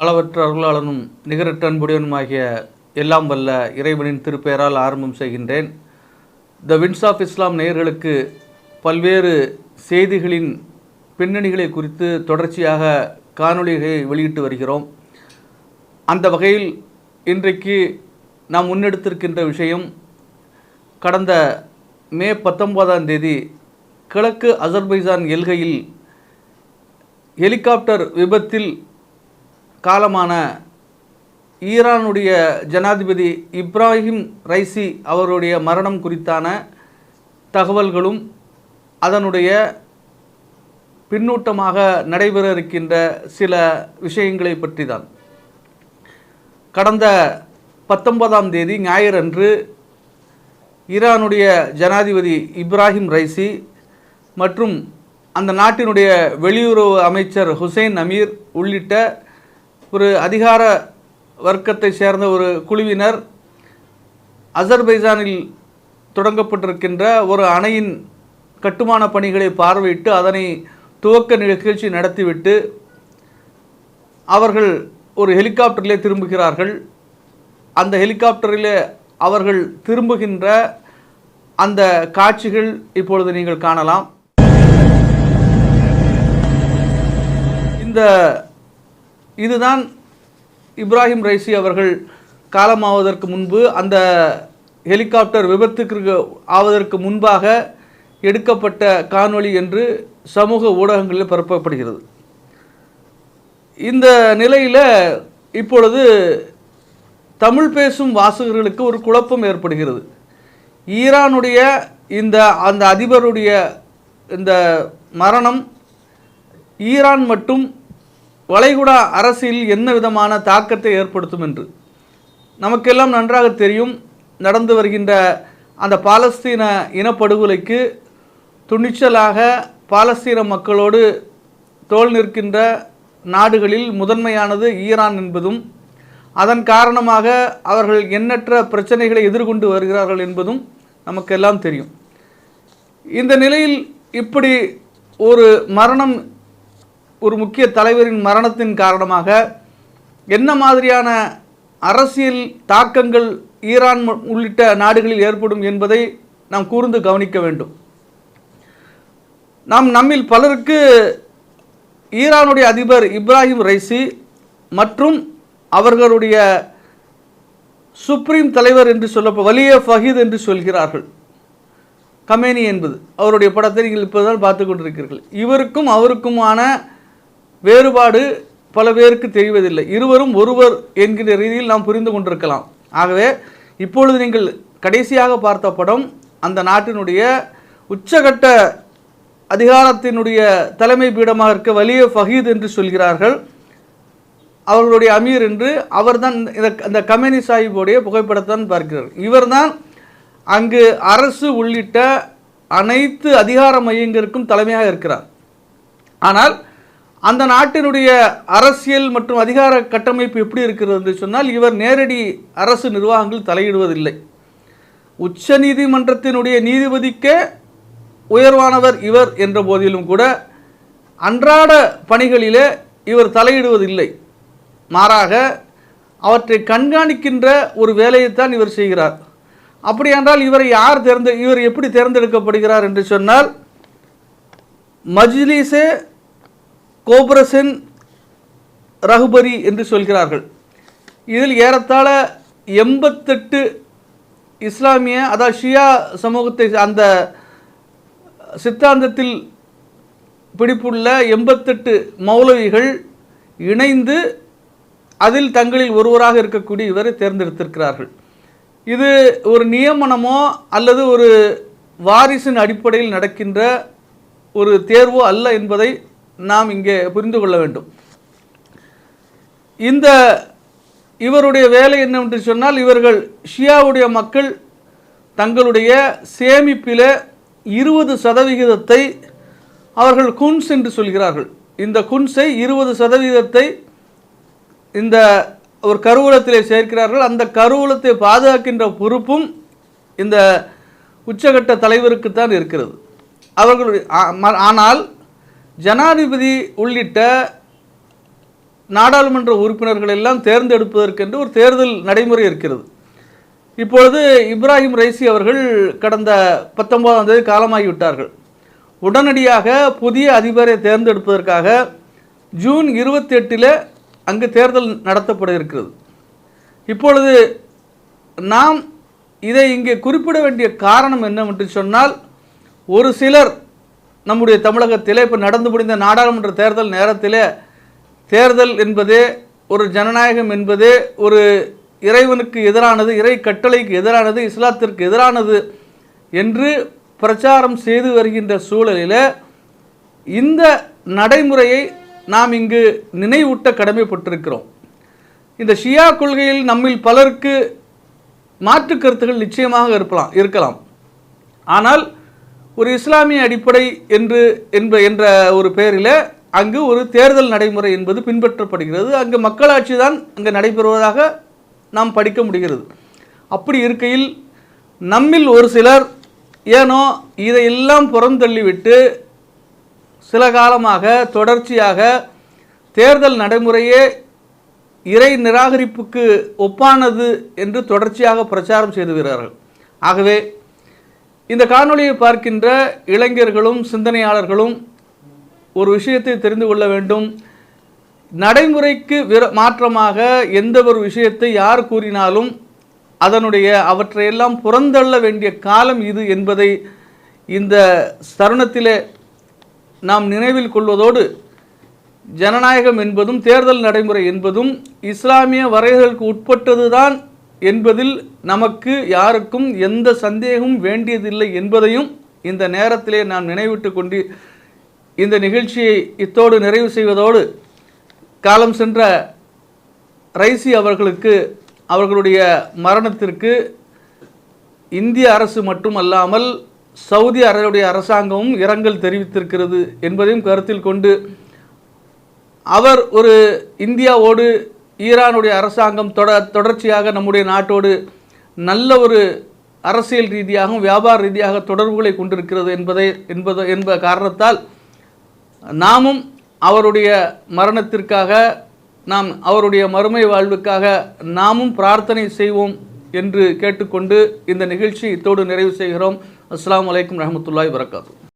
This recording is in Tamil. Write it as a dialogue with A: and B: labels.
A: அளவற்ற அருளாளனும் நிகரற்ற அன்புடையனுமாகிய எல்லாம் வல்ல இறைவனின் திருப்பெயரால் ஆரம்பம் செய்கின்றேன். த வின்ஸ் ஆஃப் இஸ்லாம் நேயர்களுக்கு பல்வேறு செய்திகளின் பின்னணிகளை குறித்து தொடர்ச்சியாக காணொளிகளை வெளியிட்டு வருகிறோம். அந்த வகையில் இன்றைக்கு நாம் முன்னெடுத்திருக்கின்ற விஷயம் கடந்த மே பத்தொன்பதாம் தேதி கிழக்கு அசர்பைசான் எல்கையில் ஹெலிகாப்டர் விபத்தில் காலமான ஈரானுடைய ஜனாதிபதி இப்ராஹிம் ரைசி அவருடைய மரணம் குறித்தான தகவல்களும் அதனுடைய பின்னூட்டமாக நடைபெற இருக்கின்ற சில விஷயங்களை பற்றி தான் கடந்த பத்தொன்பதாம் தேதி ஞாயிறன்று ஈரானுடைய ஜனாதிபதி இப்ராஹிம் ரைசி மற்றும் அந்த நாட்டினுடைய வெளியுறவு அமைச்சர் ஹுசைன் அமீர் உள்ளிட்ட ஒரு அதிகார வர்க்கத்தை சேர்ந்த ஒரு குழுவினர் அசர்பைஜானில் தொடங்கப்பட்டிருக்கின்ற ஒரு அணையின் கட்டுமான பணிகளை பார்வையிட்டு அதனை துவக்க நிகழ்ச்சி நடத்திவிட்டு அவர்கள் ஒரு ஹெலிகாப்டரிலே திரும்புகிறார்கள். அந்த ஹெலிகாப்டரிலே அவர்கள் திரும்புகின்ற அந்த காட்சிகள் இப்பொழுது நீங்கள் காணலாம். இந்த இதுதான் இப்ராஹிம் ரைசி அவர்கள் காலமாவதற்கு முன்பு அந்த ஹெலிகாப்டர் விபத்துக்கு ஆவதற்கு முன்பாக எடுக்கப்பட்ட காணொளி என்று சமூக ஊடகங்களில் பரப்பப்படுகிறது. இந்த நிலையில் இப்பொழுது தமிழ் பேசும் வாசகர்களுக்கு ஒரு குழப்பம் ஏற்படுகிறது. ஈரானுடைய இந்த அந்த அதிபருடைய இந்த மரணம் ஈரான் மட்டும் வளைகுடா அரசியல் என்ன விதமான தாக்கத்தை ஏற்படுத்தும் என்று. நமக்கெல்லாம் நன்றாக தெரியும் நடந்து வருகின்ற அந்த பாலஸ்தீன இனப்படுகொலைக்கு துணிச்சலாக பாலஸ்தீன மக்களோடு தோல் நிற்கின்ற நாடுகளில் முதன்மையானது ஈரான் என்பதும் அதன் காரணமாக அவர்கள் எண்ணற்ற பிரச்சனைகளை எதிர்கொண்டு வருகிறார்கள் என்பதும் நமக்கெல்லாம் தெரியும். இந்த நிலையில் இப்படி ஒரு மரணம் ஒரு முக்கிய தலைவரின் மரணத்தின் காரணமாக என்ன மாதிரியான அரசியல் தாக்கங்கள் ஈரான் உள்ளிட்ட நாடுகளில் ஏற்படும் என்பதை நாம் கூர்ந்து கவனிக்க வேண்டும். நாம் நம்மில் பலருக்கு ஈரானுடைய அதிபர் இப்ராஹிம் ரைசி மற்றும் அவர்களுடைய சுப்ரீம் தலைவர் என்று சொல்ல வலிய ஃபஹீத் என்று சொல்கிறார்கள். கமேனி என்பது. அவருடைய படத்தை நீங்கள் இப்போதான் பார்த்து கொண்டிருக்கிறீர்கள். இவருக்கும் அவருக்குமான வேறுபாடு பல பேருக்கு தெரிவதில்லை. இருவரும் ஒருவர் என்கிற ரீதியில் நாம் புரிந்து கொண்டிருக்கலாம். ஆகவே இப்பொழுது நீங்கள் கடைசியாக பார்த்த படம் அந்த நாட்டினுடைய உச்சகட்ட அதிகாரத்தினுடைய தலைமை பீடமாக இருக்க வலிய ஃபஹீத் என்று சொல்கிறார்கள். அவர்களுடைய அமீர் என்று அவர்தான் இந்த இந்த கமேனி சாஹிபுடைய புகைப்படத்தான் பார்க்கிறார். இவர்தான் அங்கு அரசு உள்ளிட்ட அனைத்து அதிகார மையங்களுக்கும் தலைமையாக இருக்கிறார். ஆனால் அந்த நாட்டினுடைய அரசியல் மற்றும் அதிகார கட்டமைப்பு எப்படி இருக்கிறது என்று சொன்னால் இவர் நேரடி அரசு நிர்வாகங்கள் தலையிடுவதில்லை. உச்ச நீதிமன்றத்தினுடைய நீதிபதிக்கே உயர்வானவர் இவர் என்ற போதிலும் கூட அன்றாட பணிகளிலே இவர் தலையிடுவதில்லை. மாறாக அவற்றை கண்காணிக்கின்ற ஒரு வேலையைத்தான் இவர் செய்கிறார். அப்படியென்றால் இவரை யார் தேர்ந்து இவர் எப்படி தேர்ந்தெடுக்கப்படுகிறார் என்று சொன்னால் மஜ்லிஸே கோபரசன் ரகுபரி என்று சொல்கிறார்கள். இதில் ஏறத்தாழ எண்பத்தெட்டு இஸ்லாமிய அதாவது ஷியா சமூகத்தை அந்த சித்தாந்தத்தில் பிடிப்புள்ள எண்பத்தெட்டு மௌலவிகள் இணைந்து அதில் தங்களில் ஒருவராக இருக்கக்கூடிய இவரை தேர்ந்தெடுத்திருக்கிறார்கள். இது ஒரு நியமனமோ அல்லது ஒரு வாரிசின் அடிப்படையில் நடக்கின்ற ஒரு தேர்வோ அல்ல என்பதை நாம் இங்கே புரிந்து கொள்ள வேண்டும். இந்த இவருடைய வேலை என்னவென்று சொன்னால் இவர்கள் ஷியாவுடைய மக்கள் தங்களுடைய சேமிப்பில் இருபது சதவிகிதத்தை அவர்கள் குன்ஸ் என்று சொல்கிறார்கள். இந்த குன்ஸை இருபது சதவீதத்தை இந்த ஒரு கருவூலத்திலே சேர்க்கிறார்கள். அந்த கருவூலத்தை பாதுகாக்கின்ற பொறுப்பும் இந்த உச்சகட்ட தலைவருக்குத்தான் இருக்கிறது. அவர்களுடைய ஆனால் ஜனாதிபதி உள்ளிட்ட நாடாளுமன்ற உறுப்பினர்கள் எல்லாம் தேர்ந்தெடுப்பதற்கென்று ஒரு தேர்தல் நடைமுறை இருக்கிறது. இப்பொழுது இப்ராஹிம் ரைசி அவர்கள் கடந்த பத்தொன்பதாம் தேதி காலமாகிவிட்டார்கள். உடனடியாக புதிய அதிபரை தேர்ந்தெடுப்பதற்காக ஜூன் இருபத்தி எட்டில் அங்கு தேர்தல் நடத்தப்பட இருக்கிறது. இப்பொழுது நாம் இதை இங்கே குறிப்பிட வேண்டிய காரணம் என்னவென்று சொன்னால் ஒரு சிலர் நம்முடைய தமிழகத்தில் இப்போ நடந்து முடிந்த நாடாளுமன்ற தேர்தல் நேரத்தில் தேர்தல் என்பதே ஒரு ஜனநாயகம் என்பதே ஒரு இறைவனுக்கு எதிரானது இறை கட்டளைக்கு எதிரானது இஸ்லாத்திற்கு எதிரானது என்று பிரச்சாரம் செய்து வருகின்ற சூழலில் இந்த நடைமுறையை நாம் இங்கு நினைவூட்ட கடமைப்பட்டிருக்கிறோம். இந்த ஷியா கொள்கையில் நம்மில் பலருக்கு மாற்று கருத்துகள் நிச்சயமாக இருக்கலாம் இருக்கலாம். ஆனால் ஒரு இஸ்லாமிய அடிப்படை என்று என்ப என்ற ஒரு பெயரில் அங்கு ஒரு தேர்தல் நடைமுறை என்பது பின்பற்றப்படுகிறது. அங்கு மக்களாட்சி தான் அங்கு நடைபெறுவதாக நாம் படிக்க முடிகிறது. அப்படி இருக்கையில் நம்மில் ஒரு சிலர் ஏனோ இதையெல்லாம் புறந்தள்ளிவிட்டு சில காலமாக தொடர்ச்சியாக தேர்தல் நடைமுறையே இறை நிராகரிப்புக்கு ஒப்பானது என்று தொடர்ச்சியாக பிரச்சாரம் செய்து வருகிறார்கள். ஆகவே இந்த காணொளியை பார்க்கின்ற இளைஞர்களும் சிந்தனையாளர்களும் ஒரு விஷயத்தை தெரிந்து கொள்ள வேண்டும். நடைமுறைக்கு விர மாற்றமாக எந்த ஒரு விஷயத்தை யார் கூறினாலும் அதனுடைய அவற்றையெல்லாம் புறந்தள்ள வேண்டிய காலம் இது என்பதை இந்த தருணத்திலே நாம் நினைவில் கொள்வதோடு ஜனநாயகம் என்பதும் தேர்தல் நடைமுறை என்பதும் இஸ்லாமிய வரையறைகளுக்கு உட்பட்டதுதான் என்பதில் நமக்கு யாருக்கும் எந்த சந்தேகமும் வேண்டியதில்லை என்பதையும் இந்த நேரத்திலே நான் நினைவிட்டு கொண்டு இந்த நிகழ்ச்சியை இத்தோடு நிறைவு செய்வதோடு காலம் சென்ற ரைசி அவர்களுக்கு அவர்களுடைய மரணத்திற்கு இந்திய அரசு மட்டுமல்லாமல் சவுதி அரேபிய அரசாங்கமும் இரங்கல் தெரிவித்திருக்கிறது என்பதையும் கருத்தில் கொண்டு அவர் ஒரு இந்தியாவோடு ஈரானுடைய அரசாங்கம் தொட தொடர்ச்சியாக நம்முடைய நாட்டோடு நல்ல ஒரு அரசியல் ரீதியாகவும் வியாபார ரீதியாக தொடர்புகளை கொண்டிருக்கிறது என்பதை என்பது என்ப காரணத்தால் நாமும் அவருடைய மரணத்திற்காக நாம் அவருடைய மறுமை வாழ்வுக்காக நாமும் பிரார்த்தனை செய்வோம் என்று கேட்டுக்கொண்டு இந்த நிகழ்ச்சி இத்தோடு நிறைவு செய்கிறோம். அஸ்லாம் வலைக்கம் ரஹமத்துல்லாய் வரகாத்து